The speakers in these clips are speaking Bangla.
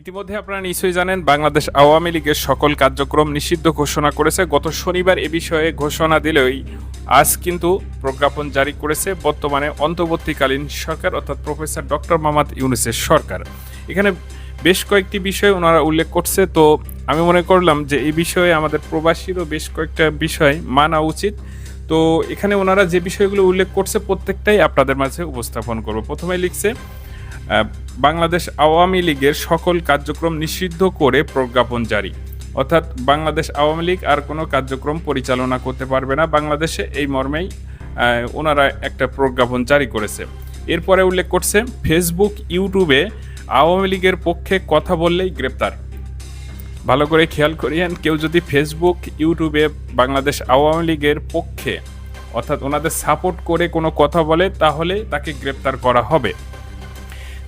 ইতিমধ্যে আপনারা নিশ্চয়ই জানেন, বাংলাদেশ আওয়ামী লীগের সকল কার্যক্রম নিষিদ্ধ ঘোষণা করেছে। গত শনিবার এ বিষয়ে ঘোষণা দিলেই আজ কিন্তু প্রজ্ঞাপন জারি করেছে বর্তমানে অন্তর্বর্তীকালীন সরকার, অর্থাৎ প্রফেসর ডক্টর মোহাম্মদ ইউনুসের সরকার। এখানে বেশ কয়েকটি বিষয় ওনারা উল্লেখ করছে। তো আমি মনে করলাম যে এই বিষয়ে আমাদের প্রবাসীরও বেশ কয়েকটা বিষয় মানা উচিত। তো এখানে ওনারা যে বিষয়গুলো উল্লেখ করছে, প্রত্যেকটাই আপনাদের মাঝে উপস্থাপন করব। প্রথমে লিখছে বাংলাদেশ আওয়ামী লীগের সকল কার্যক্রম নিষিদ্ধ করে প্রজ্ঞাপন জারি। অর্থাৎ বাংলাদেশ আওয়ামী লীগ আর কোনো কার্যক্রম পরিচালনা করতে পারবে না বাংলাদেশে। এই মর্মেই ওনারা একটা প্রজ্ঞাপন জারি করেছে। এরপরে উল্লেখ করছে, ফেসবুক, ইউটিউবে আওয়ামী লীগের পক্ষে কথা বললেই গ্রেপ্তার। ভালো করে খেয়াল করিয়েন, কেউ যদি ফেসবুক, ইউটিউবে বাংলাদেশ আওয়ামী লীগের পক্ষে অর্থাৎ ওনাদের সাপোর্ট করে কোনো কথা বলে, তাহলে তাকে গ্রেপ্তার করা হবে।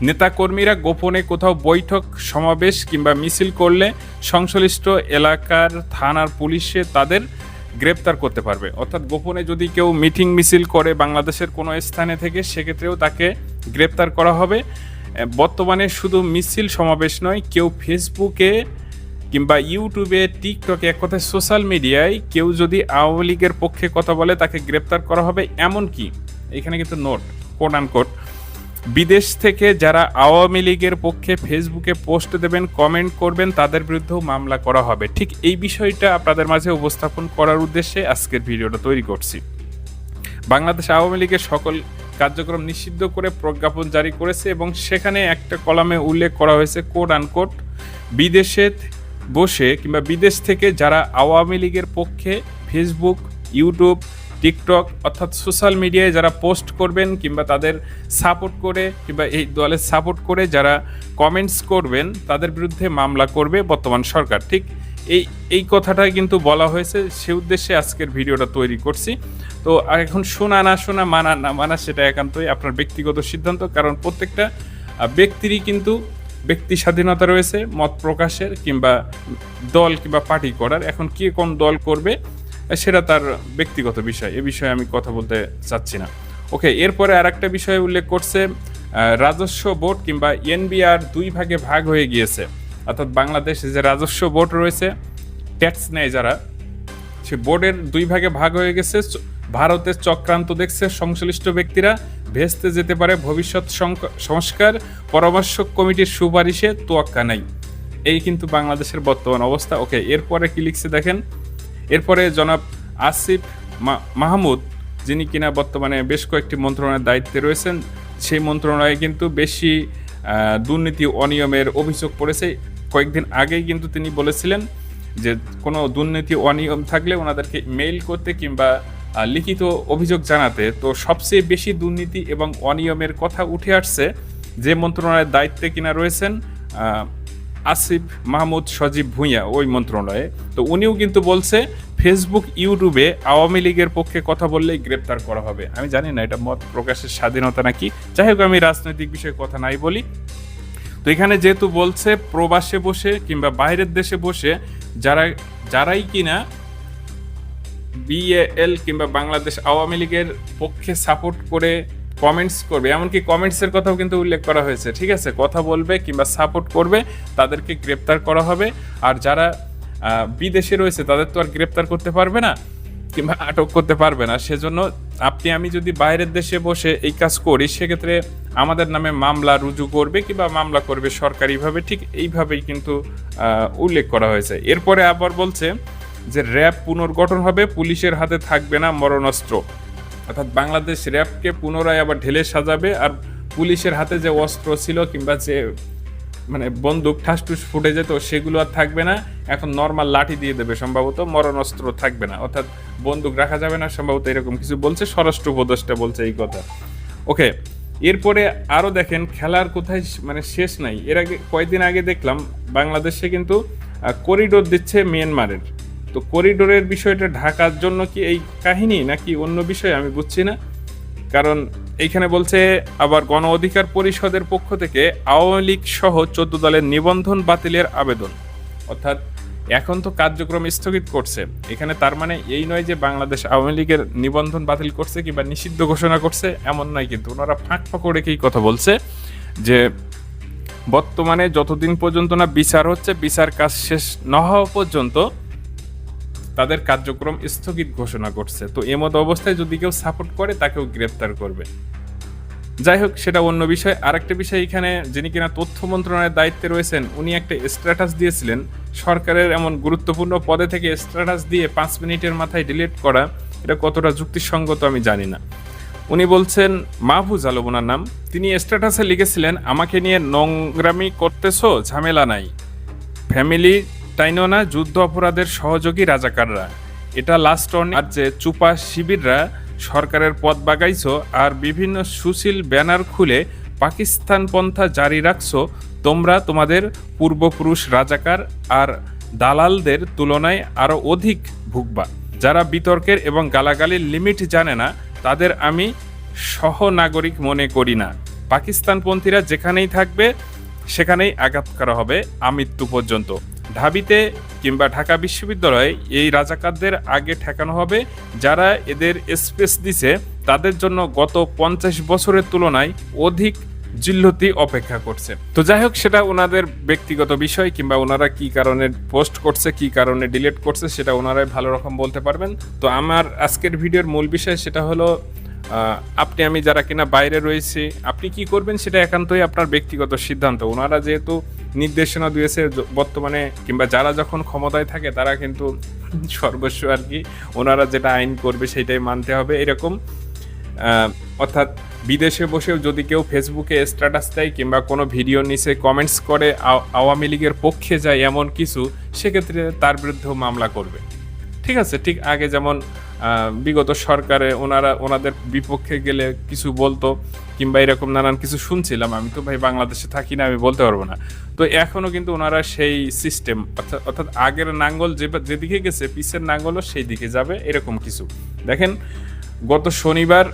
নেতাকর্মীরা গোপনে কোথাও বৈঠক, সমাবেশ কিংবা মিছিল করলে সংশ্লিষ্ট এলাকার থানার পুলিশে তাদের গ্রেপ্তার করতে পারবে। অর্থাৎ গোপনে যদি কেউ মিটিং মিছিল করে বাংলাদেশের কোনো স্থানে থেকে, সেক্ষেত্রেও তাকে গ্রেপ্তার করা হবে। বর্তমানে শুধু মিছিল, সমাবেশ নয়, কেউ ফেসবুকে কিংবা ইউটিউবে, টিকটকে, এক কথায় সোশ্যাল মিডিয়ায় কেউ যদি আওয়ামী লীগের পক্ষে কথা বলে তাকে গ্রেপ্তার করা হবে এমন কি এখানে কিন্তু নোট কোট আনকোট বিদেশ থেকে যারা আওয়ামী লীগের পক্ষে ফেসবুকে পোস্ট দেবেন, কমেন্ট করবেন, তাদের বিরুদ্ধেও মামলা করা হবে। ঠিক এই বিষয়টা আপনাদের মাঝে উপস্থাপন করার উদ্দেশ্যে আজকের ভিডিওটা তৈরি করছি। বাংলাদেশ আওয়ামী লীগের সকল কার্যক্রম নিষিদ্ধ করে প্রজ্ঞাপন জারি করেছে এবং সেখানে একটা কলামে উল্লেখ করা হয়েছে কোড আনকোট বিদেশে বসে কিংবা বিদেশ থেকে যারা আওয়ামী লীগের পক্ষে ফেসবুক, ইউটিউব টিকটক অর্থাৎ সোশ্যাল মিডিয়ায় যারা পোস্ট করবেন কিংবা তাদের সাপোর্ট করে কিংবা এই দলের সাপোর্ট করে যারা কমেন্টস করবেন, তাদের বিরুদ্ধে মামলা করবে বর্তমান সরকার। ঠিক এই এই কথাটাই কিন্তু বলা হয়েছে, সে উদ্দেশ্যে আজকের ভিডিওটা তৈরি করছি। তো আর এখন শোনা না শোনা, মানা না মানা, সেটা একান্তই আপনার ব্যক্তিগত সিদ্ধান্ত, কারণ প্রত্যেকটা ব্যক্তিরই কিন্তু ব্যক্তি স্বাধীনতা রয়েছে, মত প্রকাশের কিংবা দল কিংবা পার্টি করার। এখন কে কোন দল করবে সেটা তার ব্যক্তিগত বিষয়, এ বিষয়ে আমি কথা বলতে চাচ্ছি না। ওকে, এরপরে আর একটা বিষয় উল্লেখ করছে রাজস্ব বোর্ড কিংবা এনবিআর দুই ভাগে ভাগ হয়ে গিয়েছে। অর্থাৎ বাংলাদেশে যে রাজস্ব বোর্ড রয়েছে, ট্যাক্স নেয় যারা, সে বোর্ডের দুই ভাগে ভাগ হয়ে গেছে। ভারতের চক্রান্ত দেখছে সংশ্লিষ্ট ব্যক্তিরা, ভেস্তে যেতে পারে ভবিষ্যৎ সংক- সংস্কার, পরামর্শ কমিটির সুপারিশে তোয়াক্কা নাই। এই কিন্তু বাংলাদেশের বর্তমান অবস্থা। ওকে, এরপরে কি লিখছে দেখেন এরপরে জনাব আসিফ মাহমুদ, যিনি কিনা বর্তমানে বেশ কয়েকটি মন্ত্রণালয়ের দায়িত্বে রয়েছেন, সেই মন্ত্রণালয়ে কিন্তু বেশি দুর্নীতি অনিয়মের অভিযোগ পড়েছে কয়েকদিন আগেই কিন্তু তিনি বলেছিলেন যে কোনো দুর্নীতি অনিয়ম থাকলে ওনাদেরকে মেইল করতে কিংবা লিখিত অভিযোগ জানাতে। তো সবচেয়ে বেশি দুর্নীতি এবং অনিয়মের কথা উঠে আসছে যে মন্ত্রণালয়ের দায়িত্বে কিনা রয়েছেন আসিফ মাহমুদ সজীব ভুঁইয়া ওই মন্ত্রণালয়ে। তো উনিও কিন্তু বলছে ফেসবুক ইউটিউবে আওয়ামী লীগের পক্ষে কথা বললেই গ্রেপ্তার করা হবে। আমি জানি না, এটা মত প্রকাশের স্বাধীনতা নাকি? যাই হোক, আমি রাজনৈতিক বিষয়ে কথা নাই বলি। তো এখানে যেহেতু বলছে, প্রবাসে বসে কিংবা বাইরের দেশে বসে, যারা, যারাই কিনা বিএল কিংবা বাংলাদেশ আওয়ামী লীগের পক্ষে সাপোর্ট করে কমেন্টস করবে। এমনকি কমেন্টসের কথাও কিন্তু উল্লেখ করা হয়েছে, ঠিক আছে? কথা বলবে কিংবা সাপোর্ট করবে, তাদেরকে গ্রেপ্তার করা হবে। আর যারা বিদেশে রয়েছে, তাদের তো আর গ্রেপ্তার করতে পারবে না কিংবা আটক করতে পারবে না। সেজন্য আপনি, আমি যদি বাইরের দেশে বসে এই কাজ করি, সেক্ষেত্রে আমাদের নামে মামলা রুজু করবে কিংবা মামলা করবে সরকারিভাবে। ঠিক এইভাবেই কিন্তু উল্লেখ করা হয়েছে। এরপরে আবার বলছে যে, র্যাব পুনর্গঠন হবে, পুলিশের হাতে থাকবে না মরণাস্ত্র। অর্থাৎ বাংলাদেশ র্যাবকে পুনরায় আবার ঢেলে সাজাবে আর পুলিশের হাতে যে অস্ত্র ছিল কিংবা যে মানে বন্দুক, ঠাসটুস ফুটে যেত সেগুলো আর থাকবে না। এখন নর্মাল লাঠি দিয়ে দেবে সম্ভবত, মরণাস্ত্র থাকবে না। অর্থাৎ বন্দুক রাখা যাবে না, সম্ভবত এরকম কিছু বলছে, স্বরাষ্ট্র উপদেষ্টা বলছে এই কথা। ওকে, এরপরে আরও দেখেন, খেলার কোথায় মানে শেষ নাই। এর আগে কয়েকদিন আগে দেখলাম, বাংলাদেশে কিন্তু করিডোর দিচ্ছে মিয়ানমারের তো করিডোরের বিষয়টা ঢাকার জন্য কি এই কাহিনী নাকি অন্য বিষয়? আমি বুঝছি না। কারণ এইখানে বলছে, আবার গণ অধিকার পরিষদের পক্ষ থেকে আওয়ামী লীগ সহ চোদ্দ দলের নিবন্ধন বাতিলের আবেদন। অর্থাৎ এখন তো কার্যক্রম স্থগিত করছে। এখানে তার মানে এই নয় যে বাংলাদেশ আওয়ামী লীগের নিবন্ধন বাতিল করছে কিংবা নিষিদ্ধ ঘোষণা করছে, এমন নয় কিন্তু। ওনারা ফাঁক ফাঁক রেখেই কথা বলছে যে বর্তমানে যতদিন পর্যন্ত না বিচার হচ্ছে, বিচার কাজ শেষ না হওয়া পর্যন্ত তাদের কার্যক্রম স্থগিত ঘোষণা করছে। তো এমত অবস্থায় যদি কেউ সাপোর্ট করে, তাকেও গ্রেপ্তার করবে। যাই হোক, সেটা অন্য বিষয়। আরেকটা বিষয় এখানে, যিনি কিনা তথ্য মন্ত্রণালয়ের দায়িত্বে রয়েছেন, উনি একটা স্ট্যাটাস দিয়েছিলেন। সরকারের এমন গুরুত্বপূর্ণ পদে থেকে স্ট্যাটাস দিয়ে পাঁচ মিনিটের মাথায় ডিলিট করা, এটা কতটা যুক্তিসঙ্গত আমি জানি না। উনি বলছেন, মাহফুজ আলম ওনার নাম। তিনি স্ট্যাটাসে লিখেছিলেন, আমাকে নিয়ে নোংরামি করতেছো, ঝামেলা নাই। ফ্যামিলি তাইনো না যুদ্ধ অপরাধের সহযোগী রাজাকাররা। এটা লাস্ট আর যে চুপা শিবিররা সরকারের পথ বাগাইছো আর বিভিন্ন সুশীল ব্যানার খুলে পাকিস্তান পন্থা জারি রাখছো, তোমরা তোমাদের পূর্বপুরুষ রাজাকার আর দালালদের তুলনায় আরও অধিক ভুগবা। যারা বিতর্কের এবং গালাগালির লিমিট জানে না, তাদের আমি সহনাগরিক মনে করি না। পাকিস্তানপন্থীরা যেখানেই থাকবে, সেখানেই আঘাত করা হবে, আমৃত্যু পর্যন্ত। ঢাবিতে কিংবা ঢাকা বিশ্ববিদ্যালয়ে এই রাজাকারদের আগে ঠেকানো হবে, যারা এদের স্পেস দিছে, তাদের জন্য গত পঞ্চাশ বছরের তুলনায় অধিক জিল্লতি অপেক্ষা করছে। তো যাই হোক, সেটা ওনাদের ব্যক্তিগত বিষয় কিংবা ওনারা কি কারণে পোস্ট করছে, কি কারণে ডিলিট করছে, সেটা ওনারাই ভালো রকম বলতে পারবেন। তো আমার আজকের ভিডিওর মূল বিষয় সেটা হলো আপনি, আমি যারা কিনা বাইরে রয়েছি, আপনি কি করবেন সেটা একান্তই আপনার ব্যক্তিগত সিদ্ধান্ত। ওনারা যেহেতু নির্দেশনা দিয়েছে বর্তমানে, কিংবা যারা যখন ক্ষমতায় থাকে, তারা কিন্তু সর্বস্ব আর কি, ওনারা যেটা আইন করবে সেটাই মানতে হবে। এরকম অর্থাৎ বিদেশে বসেও যদি কেউ ফেসবুকে স্ট্যাটাস দেয়, কিংবা কোনো ভিডিও নিচে কমেন্টস করে, আও- আওয়ামী লীগের পক্ষে যায় এমন কিছু, সেক্ষেত্রে তার বিরুদ্ধেও মামলা করবে। ঠিক আছে? ঠিক আগে যেমন বিগত সরকারে ওনারা, ওনাদের বিপক্ষে গেলে কিছু বলতো কিংবা এরকম নানান কিছু শুনছিলাম, আমি তো ভাই বাংলাদেশে থাকি না, আমি বলতে পারব না। তো এখনও কিন্তু ওনারা সেই সিস্টেম অর্থাৎ অর্থাৎ আগের নাঙ্গল যে যেদিকে গেছে, পিছের নাঙ্গলও সেই দিকে যাবে, এরকম কিছু। দেখেন, গত শনিবার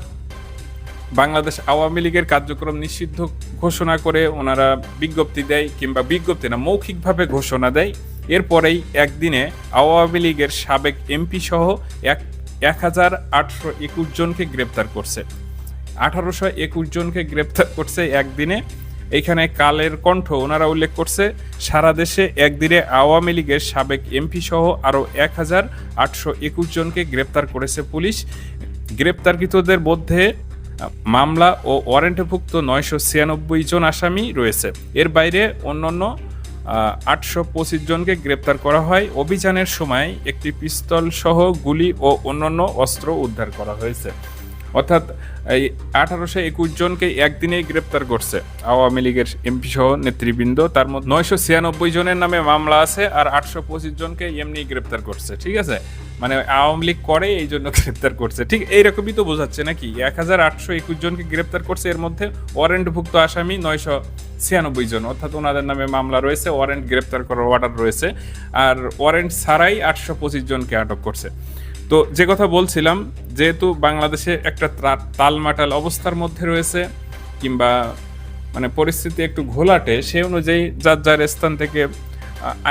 বাংলাদেশ আওয়ামী লীগের কার্যক্রম নিষিদ্ধ ঘোষণা করে ওনারা বিজ্ঞপ্তি দেয়, কিংবা বিজ্ঞপ্তি না, মৌখিকভাবে ঘোষণা দেয়। এরপরেই একদিনে আওয়ামী লীগের সাবেক এমপি সহ এক এক হাজার আটশো একুশ জনকে গ্রেপ্তার করছে। আঠারোশো একুশ জনকে গ্রেপ্তার করছে একদিনে। এইখানে কালের কণ্ঠ ওনারা উল্লেখ করছে, সারা দেশে একদিনে আওয়ামী লীগের সাবেক এমপি সহ আরও এক হাজার আটশো একুশ জনকে গ্রেপ্তার করেছে পুলিশ। গ্রেপ্তারকৃতদের মধ্যে মামলা ও ওয়ারেন্টভুক্ত নয়শো ছিয়ানব্বই জন আসামি রয়েছে। এর বাইরে অন্যান্য আটশো পঁচিশ জনকে গ্রেপ্তার করা হয়। অভিযানের সময় একটি পিস্তল সহ গুলি ও অন্যান্য অস্ত্র উদ্ধার করা হয়েছে। অর্থাৎ এই আঠারোশো একুশ জনকে একদিনেই গ্রেপ্তার করছে। আওয়ামী লীগের এমপি সহ নেতৃবৃন্দ, তার মধ্যে নয়শো ছিয়ানব্বই জনের নামে মামলা আছে আর আটশো পঁচিশ জনকে এমনি গ্রেপ্তার করছে, ঠিক আছে? মানে আওয়ামী লীগ করে এই জন্য গ্রেপ্তার করছে, ঠিক এইরকমই তো বোঝাচ্ছে নাকি? এক হাজার আটশো একুশ জনকে গ্রেপ্তার করছে এর মধ্যে ওয়ারেন্টভুক্ত আসামি নয়শো ছিয়ানব্বই জন, অর্থাৎ ওনাদের নামে মামলা রয়েছে, ওয়ারেন্ট গ্রেপ্তার করার অর্ডার রয়েছে, আর ওয়ারেন্ট ছাড়াই আটশো পঁচিশ জনকে আটক করছে। তো যে কথা বলছিলাম, যেহেতু বাংলাদেশে একটা তালমাটাল অবস্থার মধ্যে রয়েছে, কিংবা মানে পরিস্থিতি একটু ঘোলাটে, সে অনুযায়ী যার যার স্থান থেকে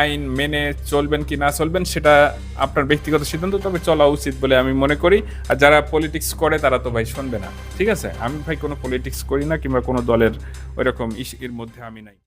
আইন মেনে চলবেন কি না চলবেন, সেটা আপনার ব্যক্তিগত সিদ্ধান্ত, তবে চলা উচিত বলে আমি মনে করি। আর যারা পলিটিক্স করে, তারা তো ভাই শুনবে না। ঠিক আছে? আমি ভাই কোনো পলিটিক্স করি না, কিংবা কোনো দলের ওইরকম ইস, এর মধ্যে আমি নাই।